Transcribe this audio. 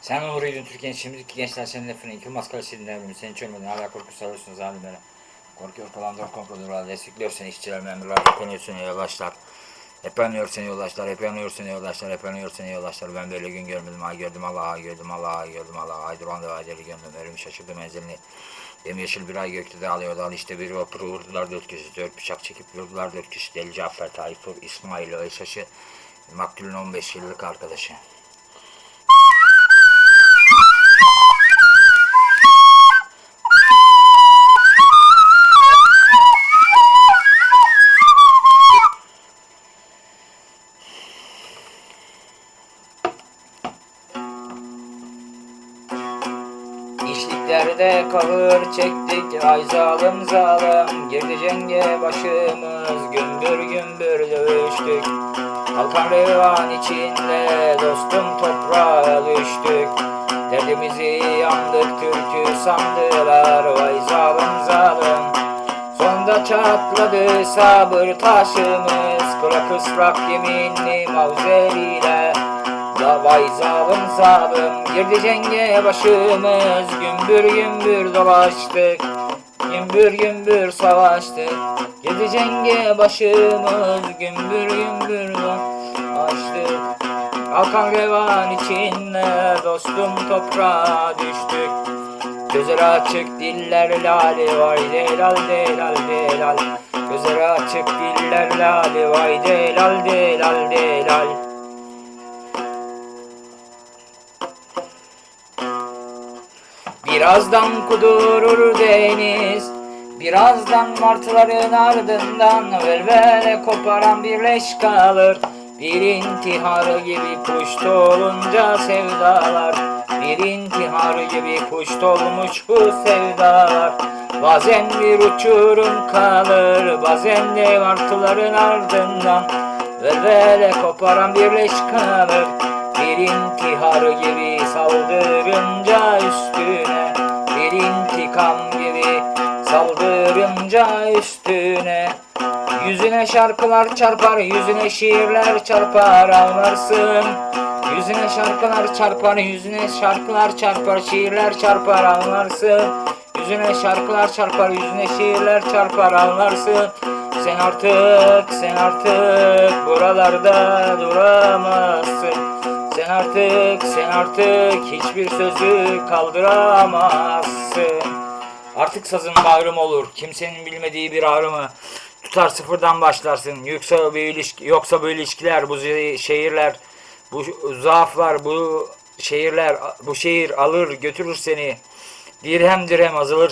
Sen Nuri'ydin Türkiye'nin şimdiki gençler senin lafını yıkılmaz kalesiydin devrim. Seni çölmedin hala korku salıyorsun zalimlere. Korkuyor kalanlar komplodur destekliyor seni işçiler memurlar. Hep yoldaşlar. Hep yanıyor seni yoldaşlar. Hep yanıyor seni yoldaşlar. Hep yanıyor seni yoldaşlar. Ben böyle gün görmedim. Ay gördüm Allah ay gördüm Allah ay gördüm Allah ay duran da aydeli gönlüm. Ölüm şaşırdı menzilini. Yemyeşil bir ay gökte dağılıyordu. Al işte bir vapur vurdular dört kişi. Dört bıçak çekip vurdular dört kişi. Deli Cafer, Tayfur, İsmail, Ayşaşı. Maktulün 15 yıllık arkadaşı. İşliklerde kahır çektik ay zalim zalim. Girdi cenge başımız gümbür gümbür dövüştük. Halkan revan içinde dostum toprağa düştük. Derdimizi yandık türkü sandılar vay zalim zalim. Sonunda çatladı sabır taşımız. Kırak ısrak yeminli mavzeriyle da vay zalim zalim Girdi cenge başımız. Gümbür gümbür dolaştık Gümbür gümbür savaştık. Girdi cenge başımız Gümbür gümbür dolaştık. Alkan revan içinde Dostum toprağa düştük. Gözleri açık diller lale vay delal delal delal Gözleri açık diller lale vay delal delal delal Birazdan kudurur deniz Birazdan martıların ardından Velvele koparan bir leş kalır. Bir intiharı gibi puşt olunca sevdalar Bir intiharı gibi puşt olmuş bu sevdalar. Bazen bir uçurum kalır Bazen de martıların ardından Velvele koparan bir leş kalır bir intihar gibi saldırınca üstüne. Bir intikam gibi saldırınca üstüne. Yüzüne şarkılar çarpar, yüzüne şiirler çarpar anlarsın. Yüzüne şarkılar çarpar, yüzüne şarkılar çarpar, şiirler çarpar anlarsın. Yüzüne şarkılar çarpar, yüzüne şiirler çarpar anlarsın. Sen artık, sen artık buralarda duramazsın artık, sen artık hiçbir sözü kaldıramazsın. Artık sazın bağrım olur. Kimsenin bilmediği bir ağrımı tutar sıfırdan başlarsın. Yoksa bu ilişki, yoksa bu ilişkiler, bu şehirler, bu zaaflar, bu şehirler, bu şehir alır götürür seni. Dirhem dirhem azalır